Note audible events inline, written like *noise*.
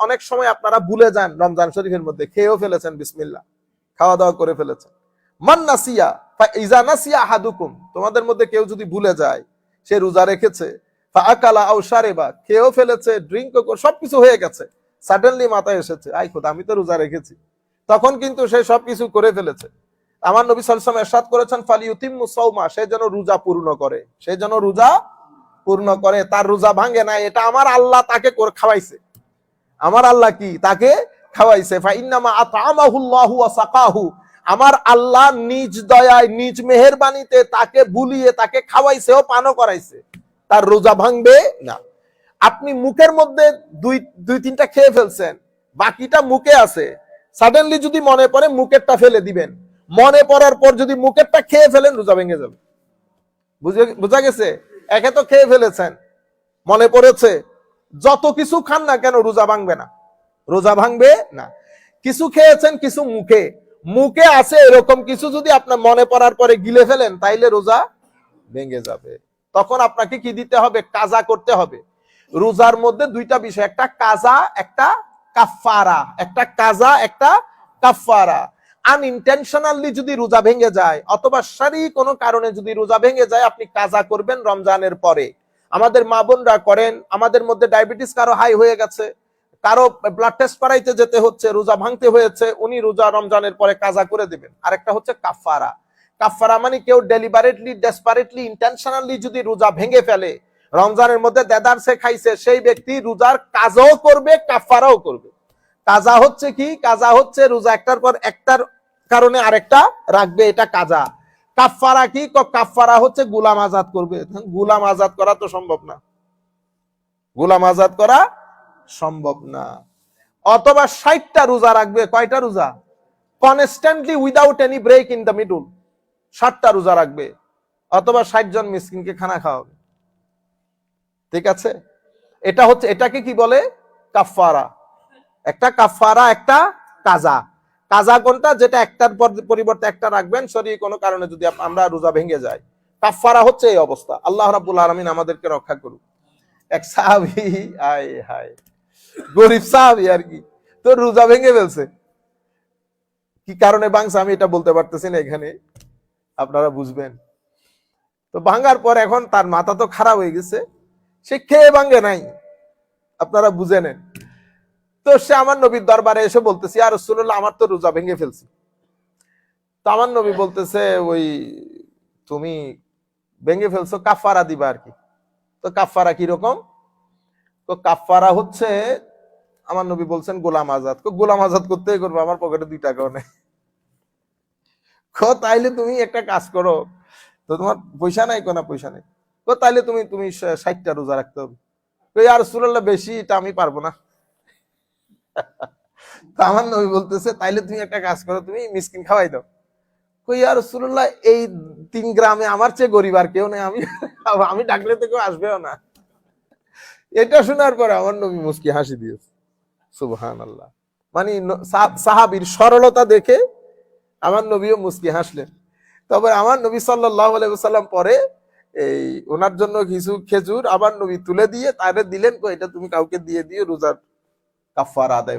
অনেক সময় আপনারা ভুলে যান রমজান শরীফের মধ্যে, খেয়েও ফেলেছেন, বিসমিল্লাহ। খাওয়া দাওয়া করে ফেলেছেন। আহাদুকুম, তোমাদের মধ্যে কেউ যদি ভুলে যায়, সে রোজা রেখেছে। আকালা আও খেয়েও ফেলেছে ড্রিঙ্ক সবকিছু হয়ে গেছে। সাডেনলি মাথায় এসেছে, আই খোদা, আমি তো রোজা রেখেছি। তখন কিন্তু সে সবকিছু করে ফেলেছে। আমার নবী সাল্লাম এরশাদ করেছেন ফালি উতিম্মু সৌমা সে যেন রোজা পূর্ণ করে। সে যেন রোজা পূর্ণ করে, তার রোজা ভাঙে না এটা আমার আল্লাহ তাকে খাওয়াইছে। আমার আল্লাহ কি? তাকে খাওয়াইছে। ফা ইন্নামা আতামাহুল্লাহু সাকাহু। আমার আল্লাহ নিজ দয়ায়, নিজ মেহেরবানিতে তাকে বুলিয়ে, তাকে খাওয়াইছে ও পানও করাইছে। তার রোজা ভাঙবে না। আপনি মুখের মধ্যে দুই দুই, তিনটা খেয়ে ফেলছেন। বাকিটা মুখে আছে। সাডেনলি যদি মনে পড়ে, মুখেরটা ফেলে দিবেন। মনে পড়ার পর যদি মুখেরটা খেয়ে ফেলেন, রোজা ভেঙে যাবে। বুঝে, বোঝা গেছে? একে তো খেয়ে ফেলেছেন। মনে পড়েছে যত কিছু খান না কেন রোজা ভাঙবে না? রোজা ভাঙবে না। কিছু খেয়েছেন, কিছু মুখে। মুখে আছে এরকম কিছু যদি আপনার মনে পড়ার পরে গিলে ফেলেন, তাইলে রোজা ভেঙে যাবে। তখন আপনাকে কি দিতে হবে? কাজা করতে হবে। রোজার মধ্যে দুইটা বিষয়, একটা কাজা, একটা কাফারা একটা কাজা, একটা কাফারা আনইনটেনশনালি যদি রোজা ভেঙে যায়, অথবা সারি কোনো কারণে যদি রোজা ভেঙে যায়, আপনি কাজা করবেন রমজানের পরে। আমাদের মা বোনরা করেন, আমাদের মধ্যে ডায়াবেটিস কারও হাই হয়ে গেছে, কারও ব্লাড টেস্ট করাইতে যেতে হচ্ছে, রোজা ভাঙতে হয়েছে, উনি রোজা রমজানের পরে কাজা করে দিবেন। আরেকটা হচ্ছে কাফারা কাফারা মানে কেউ ডেলিভারেটলি ডেসপারেটলি ইন্টেনশনালি যদি রোজা ভেঙে ফেলে, রমজানের মধ্যে দেদার সে খাইছে, সেই ব্যক্তি রোজার কাজাও করবে কাফারাও করবে। কাজা হচ্ছে কি? কাজা হচ্ছে রোজা একটার পর একটার কারণে আরেকটা রাখবে, এটা কাজা। কাফারা কি? কাফারা হচ্ছে গুলাম আজাদ করবে। গুলাম আজাদ করা তো সম্ভব না। গুলাম আজাদ করা সম্ভব না। অথবা ষাটটা রোজা রাখবে। কয়টা রোজা? Constantly without any break in the middle ষাটটা রোজা রাখবে। অথবা ষাট জন মিসকিনকে খানা খাওয়াবে। ঠিক আছে? এটা হচ্ছে, এটাকে কি বলে? কাফারা একটা কাফারা একটা কাজা। কাজা কোনটা? যেটা একটার পর- পরিবর্তে একটা রাখবেন, শরীর কোনো কারণে যদি আমরা রোজা ভেঙে যায় কাফারা হচ্ছে এই অবস্থা। আল্লাহ রাব্বুল আলামিন আমাদেরকে রক্ষা করুক। এক সাহাবি আয় হায়। গরিব সাহাবি আর কি। তো রোজা ভেঙে ফেলছে। কি কারণে ভাঙছে? আমি এটা বলতে পারতেছি না এখানে। আপনারা বুঝবেন। তো ভাঙার পর এখন তার মাথা তো খারাপ হয়ে গেছে। সে খেয়ে ভাঙে নাই। আপনারা বুঝে নেন। তো সে আমার নবীর দরবারে এসে বলতেছে আর রসুল্লাহ আমার তো রোজা ভেঙে ফেলছি। তো আমার নবী বলতেছে, ওই তুমি ভেঙে ফেলছো কাফারা দিবা আর কি তো কাফারা কীরকম তো কাফারা হচ্ছে, আমার নবী বলছেন, গোলাম আজাদ। গোলাম আজাদ করতেই করব? আমার পকেটে দুই টাকাও নেই। তাইলে তুমি একটা কাজ করো। তো তোমার পয়সা নাই কোনা পয়সা নেই? তাইলে তুমি তুমি ষাটটা রোজা রাখতে হবে। আর সুরাল্লাহ বেশি এটা আমি পারব না। তো আমার নবী বলতেছে, তাইলে তুমি একটা কাজ করো, তুমি মিসকিন খাওয়াই দাও। কই, আর সুরুল্লাহ এই তিন গ্রামে আমার চেয়ে গরিব আর কেউ নেই, আমি *laughs* আমি ডাকলে তো কেউ আসবেও না। এটা শোনার পরে আমার নবী মুস্কি হাসি দিয়েছে। সুবহান আল্লাহ মানে সাহাবীর সরলতা দেখে আমার নবীও মুস্কি হাসলেন। তবে আমার নবী সাল্লাহ সাল্লাম পরে এই ওনার জন্য কিছু খেজুর আমার নবী তুলে দিয়ে তারে দিলেন কো এটা তুমি কাউকে দিয়ে দিয়ে রোজার কাফারা আদায়